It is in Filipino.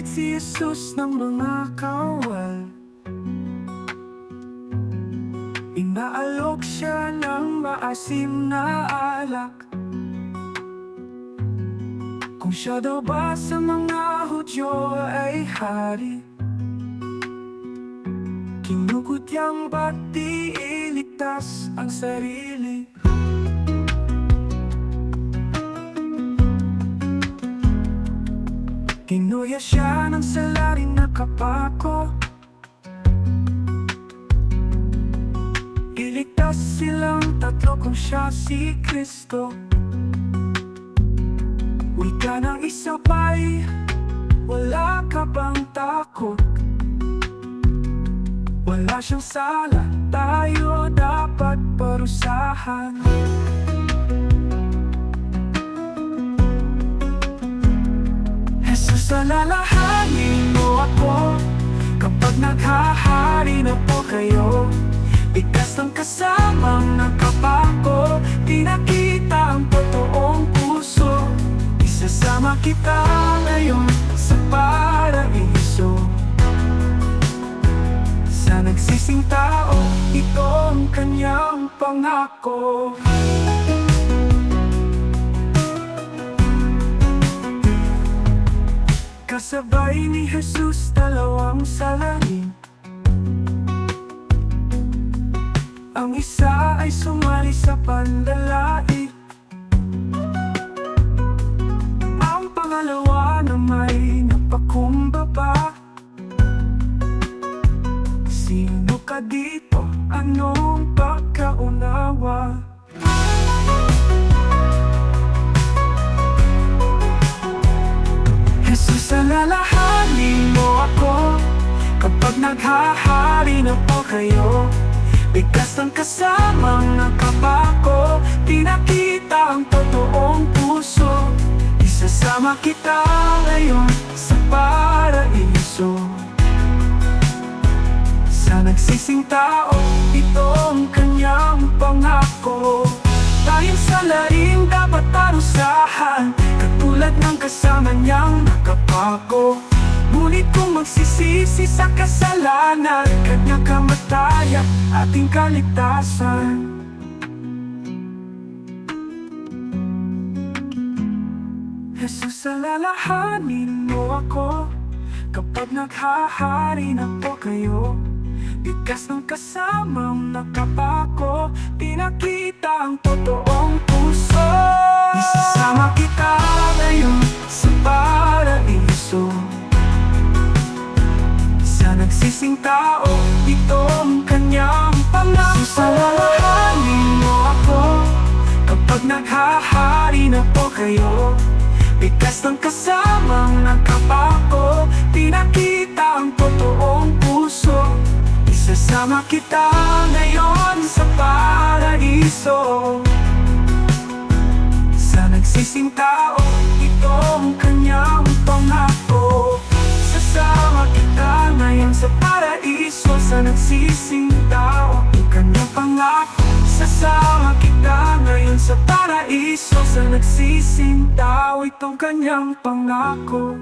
Jesus ng mga kawal Inaalok siya ng maasim na alak. Kung siya daw ba sa mga Hudyo ay hari Kinukutyang ba't di iligtas ang sarili Kinuya siya ng salarin na kapako. Iligtas silang tatlo kung siya si Kristo. Wika ng isa pa'y wala ka bang takot? Wala siyang sala, tayo dapat parusahan alalahanin mo ako Kapag naghahari na po kayo. Bigas ng kasamang nakapako Di nakita ang totoong puso. Isasama kita ngayon sa paraiso. Sa nagsising tao, ito ang kanyang pangako. Kasabay Jesus dalawang salarin Ang isa ay sumali sa pandalait Ang pangalawa na may napakumbaba Sino ka dito? Anong pagkaunawa? Jesus, alalahanin mo ako. Kapag naghahari na po kayo Bigas ng kasamang nakapako. Di nakita ang totoong puso Isasama kita ngayon sa paraiso. Sa nagsising tao, ito ang kanyang pangako Tayong salarin dapat parusahan Katulad ng kasama niyang nakapako Ngunit kung magsisisi sa kasalanan Kanyang kamatayan, ating kaligtasan. Jesus, alalahanin mo ako. Kapag naghahari na po kayo Bigas ng kasamang nakapako Di nakita ang totoong Nagsising tao, ito ang kanyang pangako Salalahanin mo ako Kapag naghahari na po kayo. Bigas ng kasamang nakapako Di nakita ang totoong puso. Isasama kita ngayon sa paraiso. Sa nagsising tao, ito ang kanyang Sasama kita ngayon sa paraiso. Sa nagsising tao, itong kanyang pangako